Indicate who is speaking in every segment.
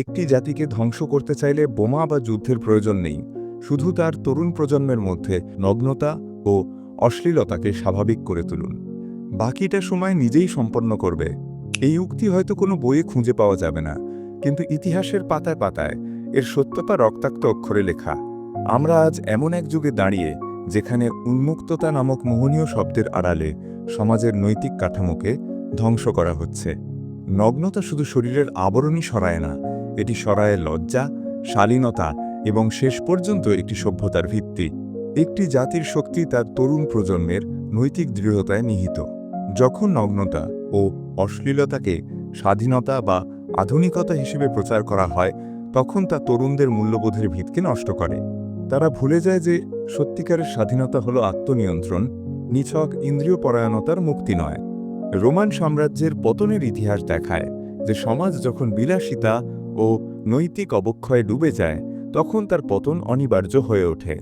Speaker 1: একটি জাতিকে ধ্বংস করতে চাইলে বোমা বা যুদ্ধের প্রয়োজন নেই, শুধু তার তরুণ প্রজন্মের মধ্যে নগ্নতা ও অশ্লীলতাকে স্বাভাবিক করে তুলুন। বাকিটা সময় নিজেই সম্পন্ন করবে। এই উক্তি হয়তো কোনো বইয়ে খুঁজে পাওয়া যাবে না, কিন্তু ইতিহাসের পাতায় পাতায় এর সত্যতা রক্তাক্ত অক্ষরে লেখা, আমরা আজ এমন এক যুগে দাঁড়িয়ে, যেখানে উন্মুক্ততা নামক মোহনীয় শব্দের আড়ালে সমাজের নৈতিক কাঠামোকে ধ্বংস করা হচ্ছে। নগ্নতা শুধু শরীরের আবরণই সরায় না এটি সরায়ের লজ্জা, শালীনতা এবং শেষ পর্যন্ত একটি সভ্যতার ভিত্তি। একটি জাতির শক্তি তার তরুণ প্রজন্মের নৈতিক দৃঢ়তায় নিহিত। যখন নগ্নতা ও অশ্লীলতাকে স্বাধীনতা বা আধুনিকতা হিসেবে প্রচার করা হয়, তখন তা তরুণদের মূল্যবোধের ভিতকে নষ্ট করে। তারা ভুলে যায় যে সত্যিকারের স্বাধীনতা হল আত্মনিয়ন্ত্রণ, নিছক ইন্দ্রিয় পরায়ণতার মুক্তি নয়। রোমান সাম্রাজ্যের পতনের ইতিহাস দেখায় যে সমাজ যখন বিলাসিতা ও নৈতিক অবক্ষয়ে ডুবে যায়, তখন তার পতন অনিবার্য হয়ে ওঠে।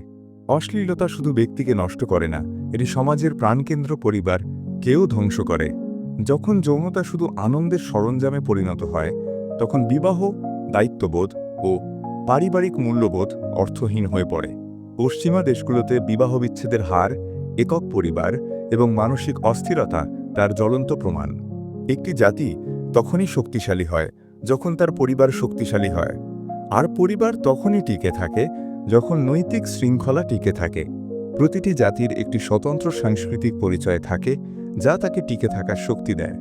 Speaker 1: অশ্লীলতা শুধু ব্যক্তিকে নষ্ট করে না, এটি সমাজের প্রাণকেন্দ্র পরিবার কেউ ধ্বংস করে। যখন যৌনতা শুধু আনন্দের সরঞ্জামে পরিণত হয়, তখন বিবাহ, দায়িত্ববোধ ও পারিবারিক মূল্যবোধ অর্থহীন হয়ে পড়ে। পশ্চিমা দেশগুলোতে বিবাহ বিচ্ছেদের হার, একক পরিবার এবং মানসিক অস্থিরতা তার জ্বলন্ত প্রমাণ। একটি জাতি তখনই শক্তিশালী হয় যখন তার পরিবার শক্তিশালী হয়। আর পরিবার তখনই টিকে থাকে, যখন নৈতিক শৃঙ্খলা টিকে থাকে। প্রতিটি জাতির একটি স্বতন্ত্র সাংস্কৃতিক পরিচয় থাকে, যা তাকে টিকে থাকার শক্তি দেয়।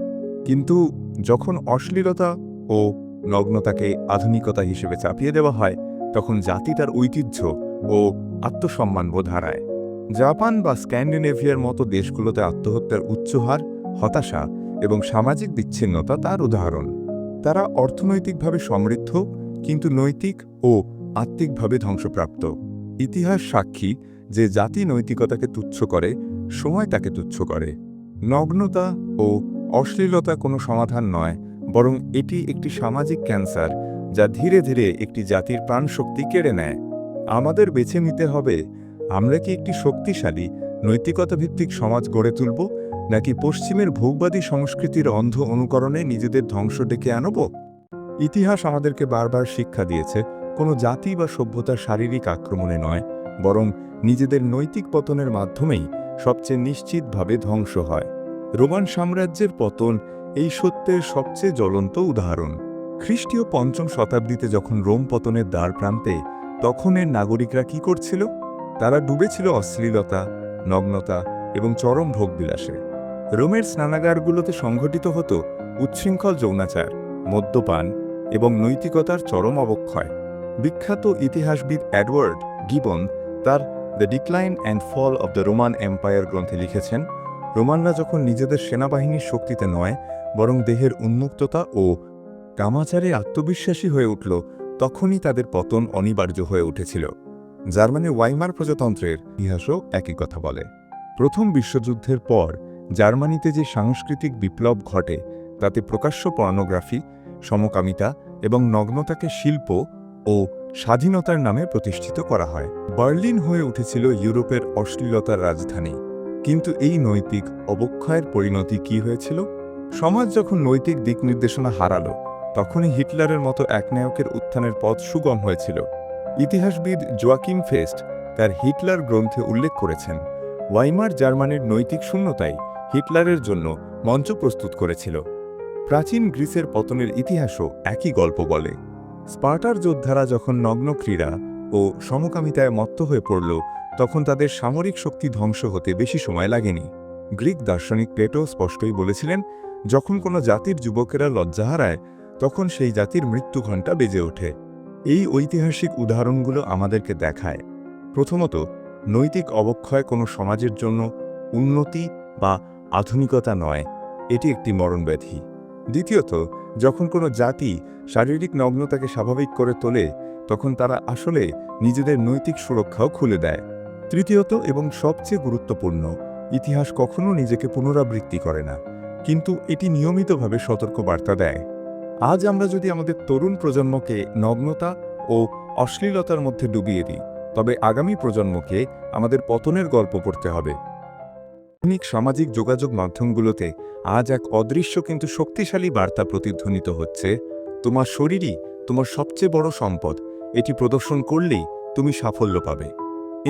Speaker 1: কিন্তু যখন অশ্লীলতা ও নগ্নতাকে আধুনিকতা হিসেবে চাপিয়ে দেওয়া হয়, তখন জাতি তার ঐতিহ্য ও আত্মসম্মানবোধ হারায়। জাপান বা স্ক্যান্ডিনেভিয়ার মতো দেশগুলোতে আত্মহত্যার উচ্চ হার, হতাশা এবং সামাজিক বিচ্ছিন্নতা তার উদাহরণ। তারা অর্থনৈতিকভাবে সমৃদ্ধ, কিন্তু নৈতিক ও আত্মিকভাবে ধ্বংসপ্রাপ্ত। ইতিহাস সাক্ষী যে জাতি নৈতিকতাকে তুচ্ছ করে, সময় তাকে তুচ্ছ করে। নগ্নতা ও অশ্লীলতা কোনো সমাধান নয়, বরং এটি একটি সামাজিক ক্যান্সার যা ধীরে ধীরে একটি জাতির প্রাণশক্তি কেড়ে নেয়। আমাদের বেছে নিতে হবে, আমরা কি একটি শক্তিশালী নৈতিকতা ভিত্তিক সমাজ গড়ে তুলব? নাকি পশ্চিমের ভোগবাদী সংস্কৃতির অন্ধ অনুকরণে নিজেদের ধ্বংস ডেকে আনব? ইতিহাস আমাদেরকে বারবার শিক্ষা দিয়েছে, কোনো জাতি বা সভ্যতার শারীরিক আক্রমণে নয়, বরং নিজেদের নৈতিক পতনের মাধ্যমেই সবচেয়ে নিশ্চিতভাবে ধ্বংস হয়। রোমান সাম্রাজ্যের পতন এই সত্যের সবচেয়ে জ্বলন্ত উদাহরণ। খ্রিস্টীয় পঞ্চম শতাব্দীতে যখন রোম পতনের দ্বার প্রান্তে তখনের নাগরিকরা কি করছিল? তারা ডুবেছিল অশ্লীলতা, নগ্নতা এবং চরম ভোগবিলাসে। রোমের স্নানাগারগুলোতে সংঘটিত হতো উচ্ছৃঙ্খল যৌনাচার, মদ্যপান এবং নৈতিকতার চরম অবক্ষয়। বিখ্যাত ইতিহাসবিদ অ্যাডওয়ার্ড গিবন তার the decline and fall of the Roman Empire গ্রন্থে লিখেছেন, রোমানরা যখন নিজেদের সেনাবাহিনীর শক্তিতে নয়, বরং দেহের উন্মুক্ততা ও কামাচারে আত্মবিশ্বাসী হয়ে উঠল, তখনই তাদের পতন অনিবার্য হয়ে উঠেছিল। জার্মানির ওয়াইমার প্রজাতন্ত্রের ইতিহাসও একই কথা বলে। প্রথম বিশ্বযুদ্ধের পর জার্মানিতে যে সাংস্কৃতিক বিপ্লব ঘটে, তাতে প্রকাশ্য পর্নোগ্রাফি, সমকামিতা এবং নগ্নতাকে শিল্প ও স্বাধীনতার নামে প্রতিষ্ঠিত করা হয়। বার্লিন হয়ে উঠেছিল ইউরোপের অশ্লীলতার রাজধানী। কিন্তু এই নৈতিক অবক্ষয়ের পরিণতি কি হয়েছিল? সমাজ যখন নৈতিক দিক নির্দেশনা হারালো, তখনই হিটলারের মতো একনায়কের উত্থানের পথ সুগম হয়েছিল। ইতিহাসবিদ জোয়াকিম ফেস্ট তার হিটলার গ্রন্থে উল্লেখ করেছেন, ওয়াইমার জার্মানির নৈতিক শূন্যতাই হিটলারের জন্য মঞ্চ প্রস্তুত করেছিল। প্রাচীন গ্রিসের পতনের ইতিহাসও একই গল্প বলে। স্পার্টার যোদ্ধারা যখন নগ্ন ক্রীড়া ও সমকামিতায় মত্ত হয়ে পড়ল, তখন তাদের সামরিক শক্তি ধ্বংস হতে বেশি সময় লাগেনি। গ্রিক দার্শনিক প্লেটো স্পষ্টই বলেছিলেন, যখন কোনো জাতির যুবকেরা লজ্জা হারায়, তখন সেই জাতির মৃত্যু ঘণ্টা বেজে ওঠে। এই ঐতিহাসিক উদাহরণগুলো আমাদেরকে দেখায়। প্রথমত, নৈতিক অবক্ষয় কোনো সমাজের জন্য উন্নতি বা আধুনিকতা নয়, এটি একটি মরণব্যাধি। দ্বিতীয়ত, যখন কোনো জাতি শারীরিক নগ্নতাকে স্বাভাবিক করে তোলে, তখন তারা আসলে নিজেদের নৈতিক সুরক্ষাও খুলে দেয়। তৃতীয়ত এবং সবচেয়ে গুরুত্বপূর্ণ, ইতিহাস কখনো নিজেকে পুনরাবৃত্তি করে না, কিন্তু এটি নিয়মিতভাবে সতর্ক বার্তা দেয়। আজ আমরা যদি আমাদের তরুণ প্রজন্মকে নগ্নতা ও অশ্লীলতার মধ্যে ডুবিয়ে দিই, তবে আগামী প্রজন্মকে আমাদের পতনের গল্প পড়তে হবে। আধুনিক সামাজিক যোগাযোগ মাধ্যমগুলোতে আজ এক অদৃশ্য কিন্তু শক্তিশালী বার্তা প্রতিধ্বনিত হচ্ছে, তোমার শরীরই তোমার সবচেয়ে বড় সম্পদ। এটি প্রদর্শন করলেই তুমি সাফল্য পাবে।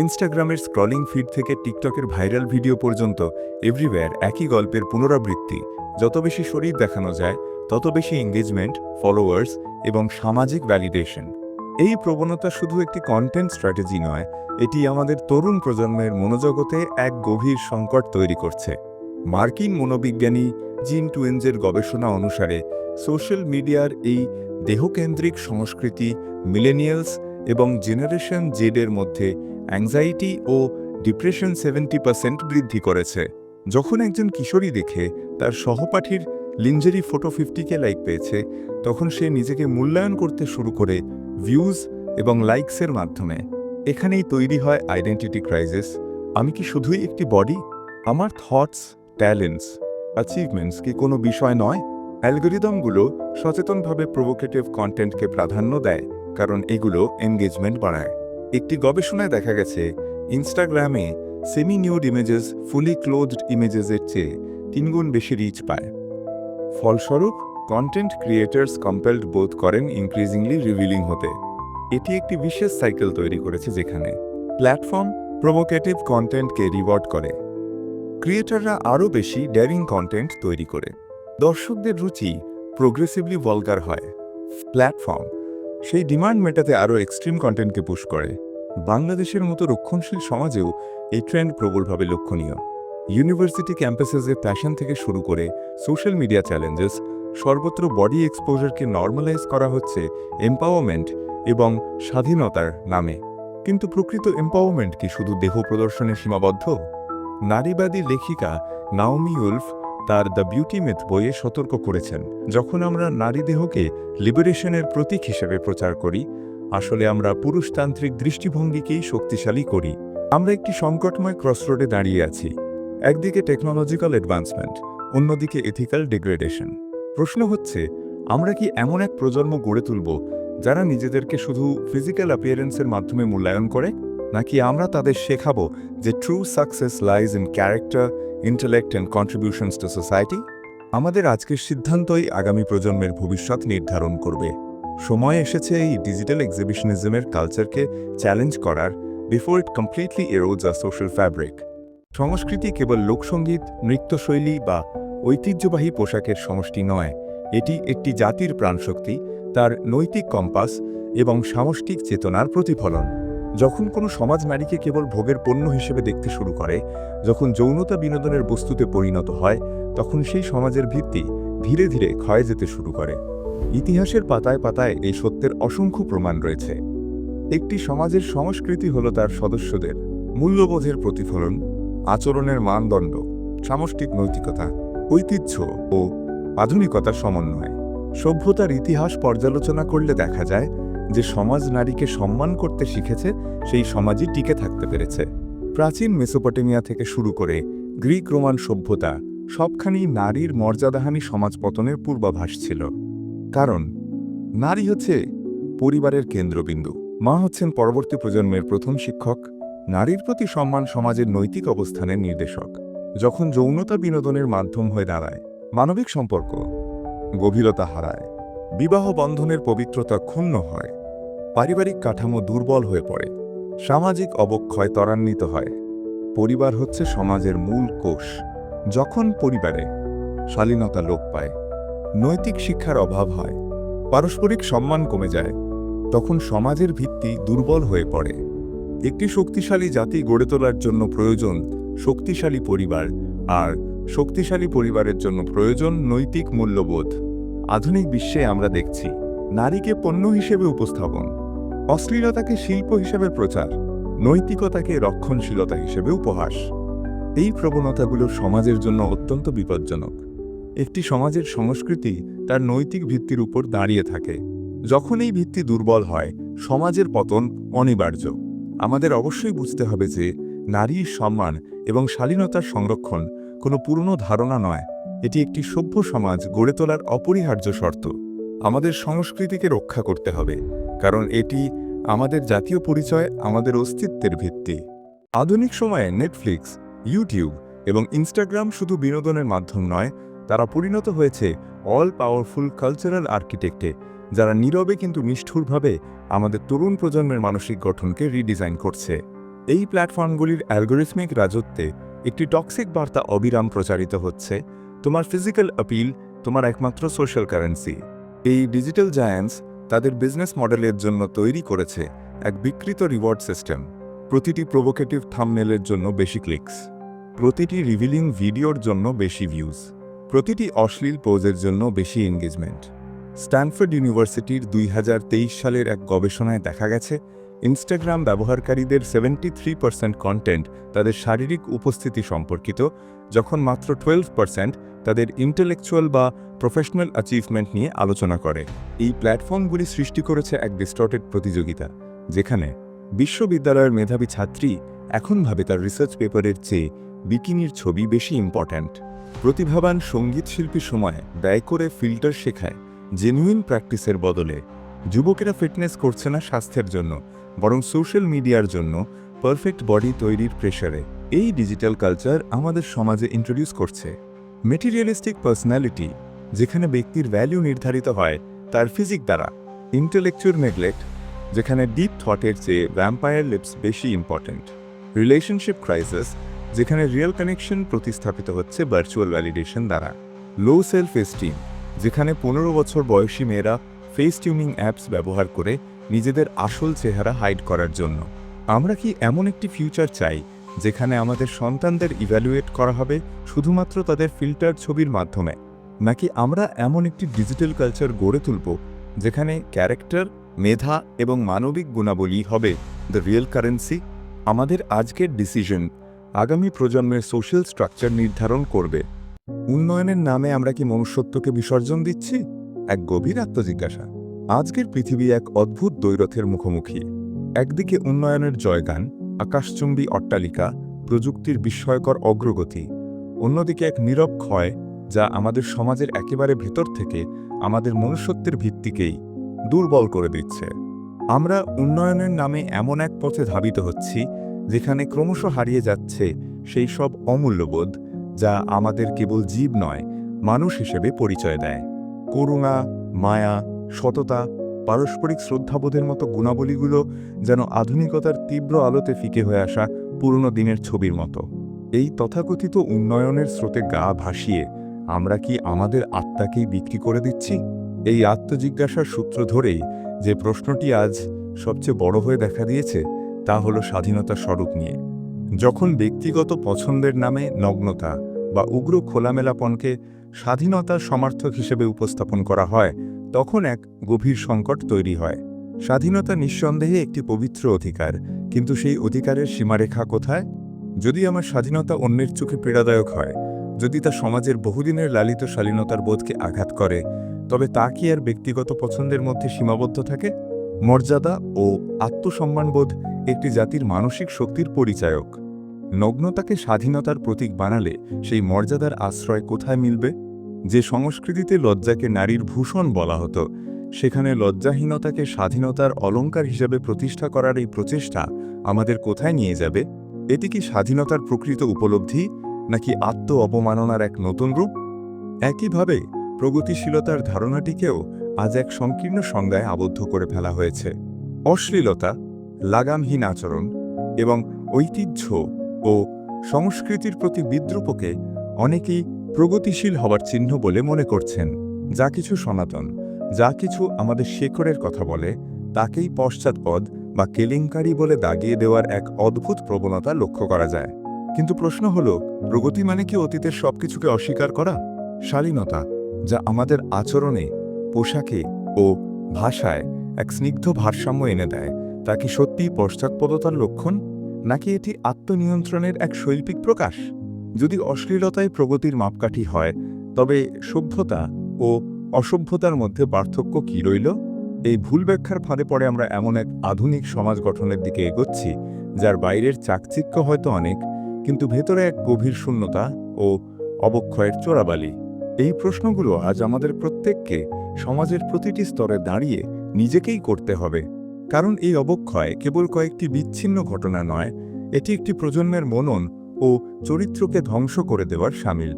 Speaker 1: ইনস্টাগ্রামের স্ক্রলিং ফিড থেকে টিকটকের ভাইরাল ভিডিও পর্যন্ত এভরিওয়্যার একই গল্পের পুনরাবৃত্তি। যত বেশি শরীর দেখানো যায়, তত বেশি এঙ্গেজমেন্ট ফলোয়ার্স এবং সামাজিক ভ্যালিডেশন এই প্রবণতা শুধু একটি কন্টেন্ট স্ট্র্যাটেজি নয়, এটি আমাদের তরুণ প্রজন্মের মনোজগতে এক গভীর সংকট তৈরি করছে। মার্কিন মনোবিজ্ঞানী জিন টুয়েন্সের গবেষণা অনুসারে, সোশ্যাল মিডিয়ার এই দেহকেন্দ্রিক সংস্কৃতি মিলেনিয়ালস এবং জেনারেশন জেডের মধ্যে অ্যাংজাইটি ও ডিপ্রেশন সেভেন্টি পার্সেন্ট বৃদ্ধি করেছে। যখন একজন কিশোরী দেখে তার সহপাঠীর লিঞ্জেরি ফটো ফিফটিকে লাইক পেয়েছে, তখন সে নিজেকে মূল্যায়ন করতে শুরু করে ভিউজ এবং লাইকসের মাধ্যমে। এখানেই তৈরি হয় আইডেন্টিটি ক্রাইসিস আমি কি শুধুই একটি বডি আমার থটস ট্যালেন্টস অ্যাচিভমেন্টস কি কোনো বিষয় নয়? অ্যালগোরিদমগুলো সচেতনভাবে প্রভোকেটিভ কন্টেন্টকে প্রাধান্য দেয়, কারণ এগুলো এনগেজমেন্ট বাড়ায়। একটি গবেষণায় দেখা গেছে ইনস্টাগ্রামে semi nude images fully closed ইমেজেসের চেয়ে তিনগুণ বেশি রিচ পায়। ফলস্বরূপ কন্টেন্ট ক্রিয়েটার্স কম্পেলড বোধ করেন ইনক্রিজিংলি রিভিলিং হতে। এটি একটি বিশেষ সাইকেল তৈরি করেছে যেখানে প্ল্যাটফর্ম প্রভোকেটিভ কন্টেন্টকে রিওয়ার্ড করে। ক্রিয়েটাররা আরও বেশি ড্যারিং কন্টেন্ট তৈরি করে। দর্শকদের রুচি প্রোগ্রেসিভলি ভলগার হয়। প্ল্যাটফর্ম সেই ডিমান্ড মেটাতে আরও এক্সট্রিম কন্টেন্টকে পুশ করে। বাংলাদেশের মতো রক্ষণশীল সমাজেও এই ট্রেন্ড প্রবলভাবে লক্ষণীয়। ইউনিভার্সিটি ক্যাম্পাসেসে ফ্যাশন থেকে শুরু করে সোশ্যাল মিডিয়া চ্যালেঞ্জেস সর্বত্র বডি এক্সপোজারকে নর্মালাইজ করা হচ্ছে এম্পাওয়ারমেন্ট এবং স্বাধীনতার নামে। কিন্তু প্রকৃত এম্পাওয়ারমেন্ট কি শুধু দেহ প্রদর্শনে সীমাবদ্ধ? নারীবাদী লেখিকা নাওমি উলফ তার দ্য বিউটি মিথ বইয়ে সতর্ক করেছেন, যখন আমরা নারী দেহকে লিবারেশনের প্রতীক হিসেবে প্রচার করি, আসলে আমরা পুরুষতান্ত্রিক দৃষ্টিভঙ্গিকেই শক্তিশালী করি। আমরা একটি সংকটময় ক্রসরোডে দাঁড়িয়ে আছি। একদিকে টেকনোলজিক্যাল অ্যাডভান্সমেন্ট অন্যদিকে এথিক্যাল ডিগ্রেডেশন প্রশ্ন হচ্ছে, আমরা কি এমন এক প্রজন্ম গড়ে তুলব যারা নিজেদেরকে শুধু ফিজিক্যাল অ্যাপিয়ারেন্সের মাধ্যমে মূল্যায়ন করে? নাকি আমরা তাদের শেখাবো যে true success lies in character intellect and contributions to society আমাদের আজকের সিদ্ধান্তই আগামী প্রজন্মের ভবিষ্যৎ নির্ধারণ করবে। সময় এসেছে এই ডিজিটাল এক্সিবিশনিজমের কালচারকে চ্যালেঞ্জ করার before it completely erodes a social fabric সংস্কৃতি কেবল লোকসঙ্গীত নৃত্যশৈলী বা ঐতিহ্যবাহী পোশাকের সমষ্টি নয়। এটি একটি জাতির প্রাণশক্তি, তার নৈতিক কম্পাস এবং সামষ্টিক চেতনার প্রতিফলন। যখন কোনো সমাজ নারীকে কেবল ভোগের পণ্য হিসেবে দেখতে শুরু করে, যখন যৌনতা বিনোদনের বস্তুতে পরিণত হয়, তখন সেই সমাজের ভিত্তি ধীরে ধীরে ক্ষয়ে যেতে শুরু করে। ইতিহাসের পাতায় পাতায় এই সত্যের অসংখ্য প্রমাণ রয়েছে। একটি সমাজের সংস্কৃতি হল তার সদস্যদের মূল্যবোধের প্রতিফলন, আচরণের মানদণ্ড, সামষ্টিক নৈতিকতা। ঐতিহ্য ও আধুনিকতার সমন্বয়। সভ্যতার ইতিহাস পর্যালোচনা করলে দেখা যায় যে সমাজ নারীকে সম্মান করতে শিখেছে, সেই সমাজই টিকে থাকতে পেরেছে। প্রাচীন মেসোপটেমিয়া থেকে শুরু করে গ্রিক রোমান সভ্যতা সবখানি নারীর মর্যাদাহানি সমাজ পতনের পূর্বাভাস ছিল। কারণ নারী হচ্ছে পরিবারের কেন্দ্রবিন্দু। মা হচ্ছেন পরবর্তী প্রজন্মের প্রথম শিক্ষক। নারীর প্রতি সম্মান সমাজের নৈতিক অবস্থানের নির্দেশক। যখন যৌনতা বিনোদনের মাধ্যম হয়ে দাঁড়ায়, মানবিক সম্পর্ক গভীরতা হারায়, বিবাহ বন্ধনের পবিত্রতা ক্ষুণ্ণ হয়, পারিবারিক কাঠামো দুর্বল হয়ে পড়ে, সামাজিক অবক্ষয় ত্বরান্বিত হয়। পরিবার হচ্ছে সমাজের মূল কোষ। যখন পরিবারে শালীনতা লোপ পায়, নৈতিক শিক্ষার অভাব হয়, পারস্পরিক সম্মান কমে যায়, তখন সমাজের ভিত্তি দুর্বল হয়ে পড়ে। একটি শক্তিশালী জাতি গড়ে তোলার জন্য প্রয়োজন শক্তিশালী পরিবার আর শক্তিশালী পরিবারের জন্য প্রয়োজন নৈতিক মূল্যবোধ। আধুনিক বিশ্বে আমরা দেখছি, নারীকে পণ্য হিসেবে উপস্থাপন, অশ্লীলতাকে শিল্প হিসেবে প্রচার, নৈতিকতাকে রক্ষণশীলতা হিসেবে উপহাস। এই প্রবণতাগুলো সমাজের জন্য অত্যন্ত বিপজ্জনক। একটি সমাজের সংস্কৃতি তার নৈতিক ভিত্তির উপর দাঁড়িয়ে থাকে। যখন এই ভিত্তি দুর্বল হয়, সমাজের পতন অনিবার্য। আমাদের অবশ্যই বুঝতে হবে যে নারীর সম্মান এবং শালীনতার সংরক্ষণ কোনো পুরনো ধারণা নয়। এটি একটি সভ্য সমাজ গড়ে তোলার অপরিহার্য শর্ত। আমাদের সংস্কৃতিকে রক্ষা করতে হবে, কারণ এটি আমাদের জাতীয় পরিচয়, আমাদের অস্তিত্বের ভিত্তি। আধুনিক সময়ে নেটফ্লিক্স ইউটিউব এবং ইনস্টাগ্রাম শুধু বিনোদনের মাধ্যম নয়, তারা পরিণত হয়েছে অল পাওয়ারফুল কালচারাল আর্কিটেক্টে যারা নীরবে কিন্তু নিষ্ঠুরভাবে আমাদের তরুণ প্রজন্মের মানসিক গঠনকে রিডিজাইন করছে। এই প্ল্যাটফর্মগুলির অ্যালগোরিথমিক রাজত্বে একটি টক্সিক বার্তা অবিরাম প্রচারিত হচ্ছে, তোমার ফিজিক্যাল আপিল তোমার একমাত্র সোশ্যাল কারেন্সি। এই ডিজিটাল জায়ান্টস তাদের বিজনেস মডেলের জন্য তৈরি করেছে এক বিকৃত রিওয়ার্ড সিস্টেম। প্রতিটি প্রোভোকেটিভ থামনেলের জন্য বেশি ক্লিকস। প্রতিটি রিভিলিং ভিডিওর জন্য বেশি ভিউজ। প্রতিটি অশ্লীল পোজের জন্য বেশি এনগেজমেন্ট। স্ট্যানফোর্ড ইউনিভার্সিটির দুই হাজার তেইশ সালের এক গবেষণায় দেখা গেছে ইনস্টাগ্রাম ব্যবহারকারীদের সেভেন্টি থ্রি পার্সেন্ট কন্টেন্ট তাদের শারীরিক উপস্থিতি সম্পর্কিত, যখন মাত্র টুয়েলভ পার্সেন্ট তাদের ইন্টেলেকচুয়াল বা প্রফেশনাল অ্যাচিভমেন্ট নিয়ে আলোচনা করে। এই প্ল্যাটফর্মগুলি সৃষ্টি করেছে এক ডিস্টর্টেড প্রতিযোগিতা, যেখানে বিশ্ববিদ্যালয়ের মেধাবী ছাত্রী এখন ভাবে তার রিসার্চ পেপারের চেয়ে বিকিনির ছবি বেশি ইম্পর্ট্যান্ট প্রতিভাবান সংগীত শিল্পী সময় ব্যয় করে ফিল্টার শেখায় জেনুইন প্র্যাকটিসের বদলে। যুবকেরা ফিটনেস করছে না স্বাস্থ্যের জন্য বরং সোশ্যাল মিডিয়ার জন্য পারফেক্ট বডি তৈরির প্রেশারে এই ডিজিটাল কালচার আমাদের সমাজে ইন্ট্রোডিউস করছে। মেটেরিয়ালিস্টিক পার্সোনালিটি যেখানে ব্যক্তির ভ্যালু নির্ধারিত হয় তার ফিজিক দ্বারা। ইন্টেলেকচুয়াল নেগলেক্ট যেখানে ডিপ থটের চেয়ে ভ্যাম্পায়ার লিপস বেশি ইম্পর্ট্যান্ট রিলেশনশিপ ক্রাইসিস যেখানে রিয়েল কানেকশন প্রতিস্থাপিত হচ্ছে ভার্চুয়াল ভ্যালিডেশন দ্বারা। লো সেলফ এস্টিম যেখানে পনেরো বছর বয়সী মেয়েরা ফেস টিউনিং অ্যাপস ব্যবহার করে নিজেদের আসল চেহারা হাইড করার জন্য। আমরা কি এমন একটি ফিউচার চাই, যেখানে আমাদের সন্তানদের ইভ্যালুয়েট করা হবে শুধুমাত্র তাদের ফিল্টার ছবির মাধ্যমে? নাকি আমরা এমন একটি ডিজিটাল কালচার গড়ে তুলব, যেখানে ক্যারেক্টার মেধা এবং মানবিক গুণাবলী হবে দ্য রিয়েল কারেন্সি আমাদের আজকের ডিসিশন আগামী প্রজন্মের সোশ্যাল স্ট্রাকচার নির্ধারণ করবে। উন্নয়নের নামে আমরা কি মনুষ্যত্বকে বিসর্জন দিচ্ছি? এক গভীর আত্মজিজ্ঞাসা। আজকের পৃথিবী এক অদ্ভুত দৈরথের মুখোমুখি। একদিকে উন্নয়নের জয়গান, আকাশচুম্বী অট্টালিকা, প্রযুক্তির বিস্ময়কর অগ্রগতি। অন্যদিকে এক নীরব ক্ষয়, যা আমাদের সমাজের একেবারে ভেতর থেকে আমাদের মনুষ্যত্বের ভিত্তিকেই দুর্বল করে দিচ্ছে। আমরা উন্নয়নের নামে এমন এক পথে ধাবিত হচ্ছি, যেখানে ক্রমশ হারিয়ে যাচ্ছে সেই সব অমূল্যবোধ, যা আমাদের কেবল জীব নয়, মানুষ হিসেবে পরিচয় দেয়। করুণা, মায়া সততা, পারস্পরিক শ্রদ্ধাবোধের মতো গুণাবলীগুলো যেন আধুনিকতার তীব্র আলোতে ফিকে হয়ে আসা পুরনো দিনের ছবির মতো। এই তথাকথিত উন্নয়নের স্রোতে গা ভাসিয়ে আমরা কি আমাদের আত্মাকেই বিক্রি করে দিচ্ছি? এই আত্মজিজ্ঞাসার সূত্র ধরেই যে প্রশ্নটি আজ সবচেয়ে বড় হয়ে দেখা দিয়েছে, তা হল স্বাধীনতা স্বরূপ নিয়ে। যখন ব্যক্তিগত পছন্দের নামে নগ্নতা বা উগ্র খোলামেলাপনকে স্বাধীনতার সমার্থক হিসেবে উপস্থাপন করা হয় তখন এক গভীর সংকট তৈরি হয়। স্বাধীনতা নিঃসন্দেহে একটি পবিত্র অধিকার, কিন্তু সেই অধিকারের সীমারেখা কোথায়? যদি আমার স্বাধীনতা অন্যের চোখে পীড়াদায়ক হয়, যদি তা সমাজের বহুদিনের লালিত শালীনতার বোধকে আঘাত করে, তবে তা কি আর ব্যক্তিগত পছন্দের মধ্যে সীমাবদ্ধ থাকে? মর্যাদা ও আত্মসম্মানবোধ একটি জাতির মানসিক শক্তির পরিচায়ক। নগ্নতাকে স্বাধীনতার প্রতীক বানালে সেই মর্যাদার আশ্রয় কোথায় মিলবে? যে সংস্কৃতিতে লজ্জাকে নারীর ভূষণ বলা হতো, সেখানে লজ্জাহীনতাকে স্বাধীনতার অলঙ্কার হিসেবে প্রতিষ্ঠা করার এই প্রচেষ্টা আমাদের কোথায় নিয়ে যাবে? এটি কি স্বাধীনতার প্রকৃত উপলব্ধি, নাকি আত্ম অপমাননার এক নতুন রূপ? একইভাবে, প্রগতিশীলতার ধারণাটিকেও আজ এক সংকীর্ণ সংজ্ঞায় আবদ্ধ করে ফেলা হয়েছে। অশ্লীলতা, লাগামহীন আচরণ এবং ঐতিহ্য ও সংস্কৃতির প্রতি বিদ্রুপকে অনেকেই প্রগতিশীল হওয়ার চিহ্ন বলে মনে করছেন। যা কিছু সনাতন, যা কিছু আমাদের শেকড়ের কথা বলে, তাকেই পশ্চাৎপদ বা কেলেঙ্কারি বলে দাগিয়ে দেওয়ার এক অদ্ভুত প্রবণতা লক্ষ্য করা যায়। কিন্তু প্রশ্ন হল, প্রগতি মানে কি অতীতের সবকিছুকে অস্বীকার করা? শালীনতা, যা আমাদের আচরণে, পোশাকে ও ভাষায় এক স্নিগ্ধ ভারসাম্য এনে দেয়, তা কি সত্যিই পশ্চাৎপদতার লক্ষণ? নাকি এটি আত্মনিয়ন্ত্রণের এক শৈল্পিক প্রকাশ? যদি অশ্লীলতায় প্রগতির মাপকাঠি হয়, তবে সভ্যতা ও অসভ্যতার মধ্যে পার্থক্য কী রইল? এই ভুল ব্যাখ্যার ফাঁদে পড়ে আমরা এমন এক আধুনিক সমাজ গঠনের দিকে এগোচ্ছি, যার বাইরের চাকচিক্য হয়তো অনেক, কিন্তু ভেতরে এক গভীর শূন্যতা ও অবক্ষয়ের চোরাবালি। এই প্রশ্নগুলো আজ আমাদের প্রত্যেককে সমাজের প্রতিটি স্তরে দাঁড়িয়ে নিজেকেই করতে হবে। কারণ এই অবক্ষয় কেবল কয়েকটি বিচ্ছিন্ন ঘটনা নয়, এটি একটি প্রজন্মের মনন ও চরিত্রকে ধ্বংস করে দেওয়ার সামিল।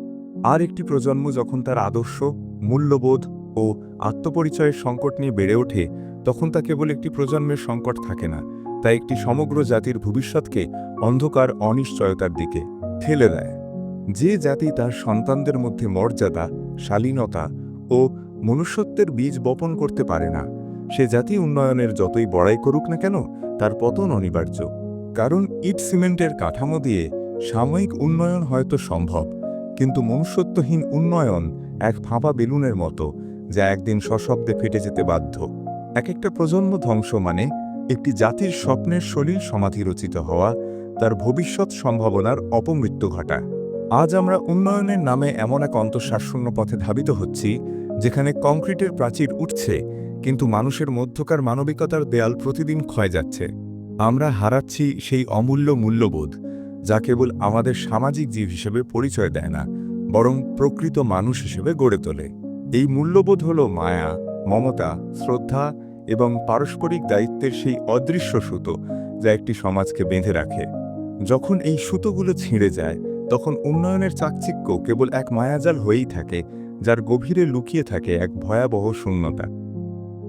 Speaker 1: আর একটি প্রজন্ম যখন তার আদর্শ, মূল্যবোধ ও আত্মপরিচয়ের সংকট নিয়ে বেড়ে ওঠে, তখন তা কেবল একটি প্রজন্মের সংকট থাকে না, তা একটি সমগ্র জাতির ভবিষ্যৎকে অন্ধকার, অনিশ্চয়তার দিকে ঠেলে দেয়। যে জাতি তার সন্তানদের মধ্যে মর্যাদা, শালীনতা ও মনুষ্যত্বের বীজ বপন করতে পারে না, সে জাতি উন্নয়নের যতই বড়াই করুক না কেন, তার পতন অনিবার্য। কারণ ইট সিমেন্টের কাঠামো দিয়ে সাময়িক উন্নয়ন হয়তো সম্ভব, কিন্তু মনুষ্যত্বহীন উন্নয়ন এক ফাঁপা বেলুনের মতো যা একদিন সশব্দে ফেটে যেতে বাধ্য। এক একটা প্রজন্ম ধ্বংস মানে একটি জাতির স্বপ্নের সলিল সমাধি রচিত হওয়া, তার ভবিষ্যৎ সম্ভাবনার অপমৃত্যু ঘটা। আজ আমরা উন্নয়নের নামে এমন এক অন্তঃশ্বাসশূন্য পথে ধাবিত হচ্ছি, যেখানে কংক্রিটের প্রাচীর উঠছে, কিন্তু মানুষের মধ্যকার মানবিকতার দেয়াল প্রতিদিন ক্ষয় যাচ্ছে। আমরা হারাচ্ছি সেই অমূল্য মূল্যবোধ যা কেবল আমাদের সামাজিক জীব হিসেবে পরিচয় দেয় না, বরং প্রকৃত মানুষ হিসেবে গড়ে তোলে। এই মূল্যবোধ হল মায়া, মমতা, শ্রদ্ধা এবং পারস্পরিক দায়িত্বের সেই অদৃশ্য সুতো যা একটি সমাজকে বেঁধে রাখে। যখন এই সুতোগুলো ছিঁড়ে যায়, তখন উন্নয়নের চাকচিক্য কেবল এক মায়াজাল হয়েই থাকে, যার গভীরে লুকিয়ে থাকে এক ভয়াবহ শূন্যতা।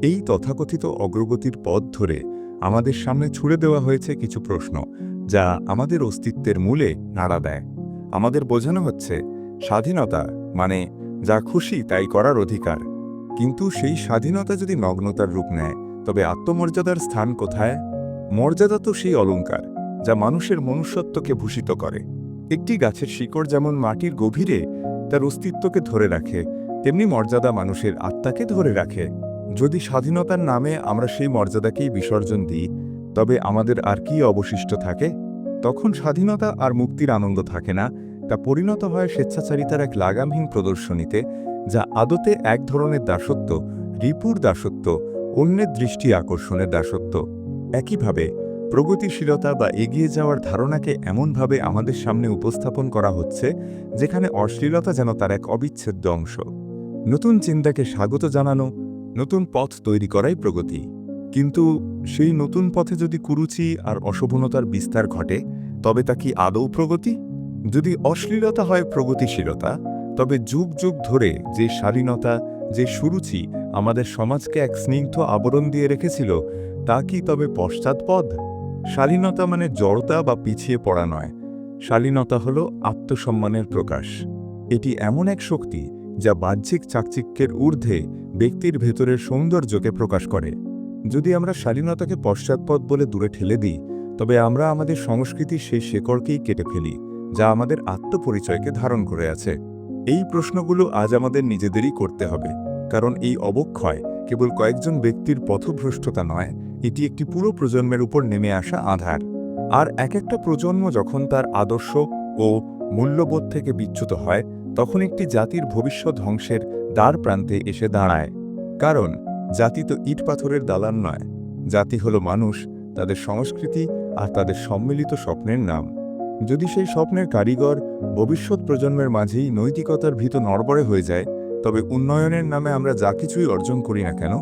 Speaker 1: এই তথাকথিত অগ্রগতির পথ ধরে আমাদের সামনে ছুড়ে দেওয়া হয়েছে কিছু প্রশ্ন। যা আমাদের অস্তিত্বের মূলে নাড়া দেয়। আমাদের বোঝানো হচ্ছে, স্বাধীনতা মানে যা খুশি তাই করার অধিকার। কিন্তু সেই স্বাধীনতা যদি নগ্নতার রূপ নেয়, তবে আত্মমর্যাদার স্থান কোথায়? মর্যাদা তো সেই অলঙ্কার, যা মানুষের মনুষ্যত্বকে ভূষিত করে। একটি গাছের শিকড় যেমন মাটির গভীরে তার অস্তিত্বকে ধরে রাখে, তেমনি মর্যাদা মানুষের আত্মাকে ধরে রাখে। যদি স্বাধীনতার নামে আমরা সেই মর্যাদাকেই বিসর্জন দিই তবে আমাদের আর কি অবশিষ্ট থাকে? তখন স্বাধীনতা আর মুক্তির আনন্দ থাকে না, তা পরিণত হয় স্বেচ্ছাচারিতার এক লাগামহীন প্রদর্শনীতে, যা আদতে এক ধরনের দাসত্ব, রিপুর দাসত্ব, অন্যের দৃষ্টি আকর্ষণের দাসত্ব। একইভাবে, প্রগতিশীলতা বা এগিয়ে যাওয়ার ধারণাকে এমনভাবে আমাদের সামনে উপস্থাপন করা হচ্ছে, যেখানে অশ্লীলতা যেন তার এক অবিচ্ছেদ্য অংশ। নতুন চিন্তাকে স্বাগত জানানো, নতুন পথ তৈরি করাই প্রগতি। কিন্তু সেই নতুন পথে যদি কুরুচি আর অশোভনতার বিস্তার ঘটে, তবে তা কি আদৌ প্রগতি? যদি অশ্লীলতা হয় প্রগতিশীলতা, তবে যুগ যুগ ধরে যে শালীনতা, যে সুরুচি আমাদের সমাজকে এক স্নিগ্ধ আবরণ দিয়ে রেখেছিল, তা কি তবে পশ্চাৎপদ? শালীনতা মানে জড়তা বা পিছিয়ে পড়া নয়। শালীনতা হল আত্মসম্মানের প্রকাশ। এটি এমন এক শক্তি যা বাহ্যিক চাকচিক্যের ঊর্ধ্বে ব্যক্তির ভেতরের সৌন্দর্যকে প্রকাশ করে। যদি আমরা শালীনতাকে পশ্চাৎপদ বলে দূরে ঠেলে দিই, তবে আমরা আমাদের সংস্কৃতির সেই শেকড়কেই কেটে ফেলি, যা আমাদের আত্মপরিচয়কে ধারণ করে আছে। এই প্রশ্নগুলো আজ আমাদের নিজেদেরই করতে হবে, কারণ এই অবক্ষয় কেবল কয়েকজন ব্যক্তির পথভ্রষ্টতা নয়, এটি একটি পুরো প্রজন্মের উপর নেমে আসা আধার। আর এক একটা প্রজন্ম যখন তার আদর্শ ও মূল্যবোধ থেকে বিচ্যুত হয়, তখন একটি জাতির ভবিষ্যৎ ধ্বংসের দ্বার প্রান্তে এসে দাঁড়ায়। কারণ জাতি তো ইট পাথরের দালান নয়, জাতি হলো মানুষ, তাদের সংস্কৃতি আর তাদের সম্মিলিত স্বপ্নের নাম। যদি সেই স্বপ্নের কারিগর ভবিষ্যৎ প্রজন্মের মাঝেই নৈতিকতার ভীত নড়বড়ে হয়ে যায়, তবে উন্নয়নের নামে আমরা যা কিছুই অর্জন করি না কেন,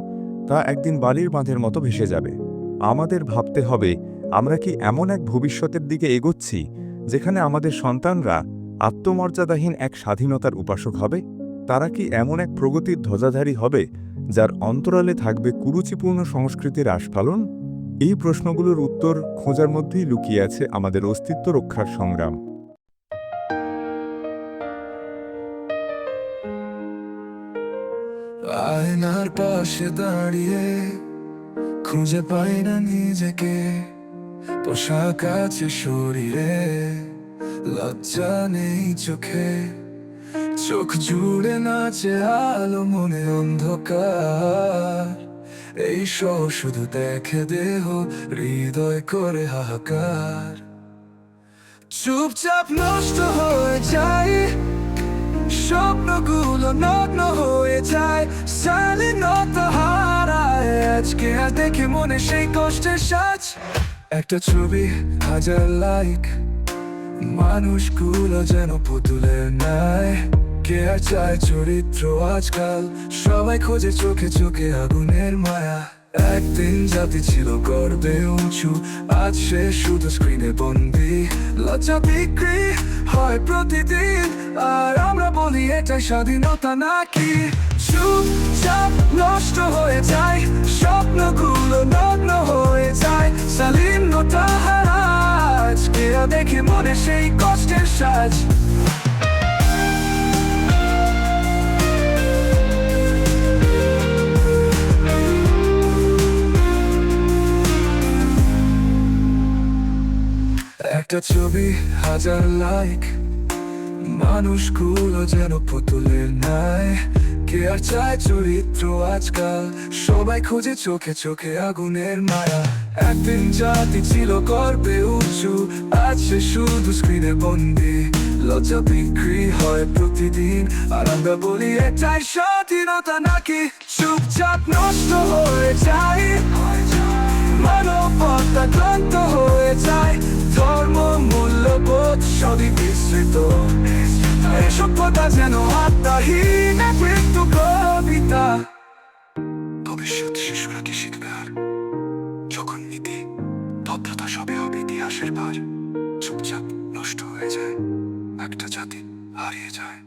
Speaker 1: তা একদিন বালির বাঁধের মতো ভেসে যাবে। আমাদের ভাবতে হবে, আমরা কি এমন এক ভবিষ্যতের দিকে এগোচ্ছি, যেখানে আমাদের সন্তানরা আত্মমর্যাদাহীন এক স্বাধীনতার উপাসক হবে? তারা কি এমন এক প্রগতির ধ্বজাধারী হবে যার অন্তরালে থাকবে কুরুচিপূর্ণ সংস্কৃতির আস্ফালন? এই প্রশ্নগুলোর উত্তর খোঁজার মধ্যেই লুকিয়ে আছে আমাদের অস্তিত্ব রক্ষার সংগ্রাম।
Speaker 2: আয়নার পাশে দাঁড়িয়ে খুঁজে পাই না নিজেকে। পোশাক আছে শরীরে, লজ্জা নেই চোখে। চোখ জুড়ে নাচে আলো, মনে অন্ধকার। এই শো শুধু দেখে দেহ, হৃদয় করে হাহাকার। চুপচাপ নষ্ট হয়ে যায়, স্বপ্নগুলো নগ্ন হয়ে যায়। শালীনতা হারায়, আজকে আর দেখে মনে সেই কষ্টের সাজ। একটা ছবি, হাজার লাইক মানুষগুলো যেন পুতুলের নাই কে আর চায় চরিত্র আজকাল। সবাই খোঁজে চোখে চোখে আগুনের মায়া। একদিন জাতি ছিল গর্বে উঁচু, আজ সে শুধু স্ক্রিনে বন্দি। লজ্জা বিক্রি হয় প্রতিদিন, আর আমরা বলি এটা স্বাধীনতা নাকি? চুপচাপ নষ্ট হয়ে যায়, স্বপ্নগুলো নগ্ন হয়ে যায়। শালীনতা হারায়, আজকে দেখে মনে সেই কষ্টের সাজ। একটা ছবি, হাজার লাইক মানুষগুলো যেন পুতুলের নাই কে আর চায় চরিত্র আজকাল? সবাই খোঁজে চোখে চোখে আগুনের মায়া। একদিন জাতি ছিল গর্বে উঁচু, আজ সে শুধু স্ক্রিনে বন্দি। লজ্জা বিক্রি হয় প্রতিদিন, আর আমরা বলি এটাই স্বাধীনতা নাকি? চুপচাপ নষ্ট হয়ে যায়। মানবতা ক্লান্ত হয়ে যায়। ধর্ম মূল্যবোধ সবই বিস্তৃত যেন আত্মাহীন মৃত্যু কবিতা। ভবিষ্যৎ শিশুরা কি শিখবে আর? যখন নীতি তথ্যতা সবে হবে ইতিহাসের ভার। চুপচাপ নষ্ট হয়ে যায়, একটা জাতি হারিয়ে যায়।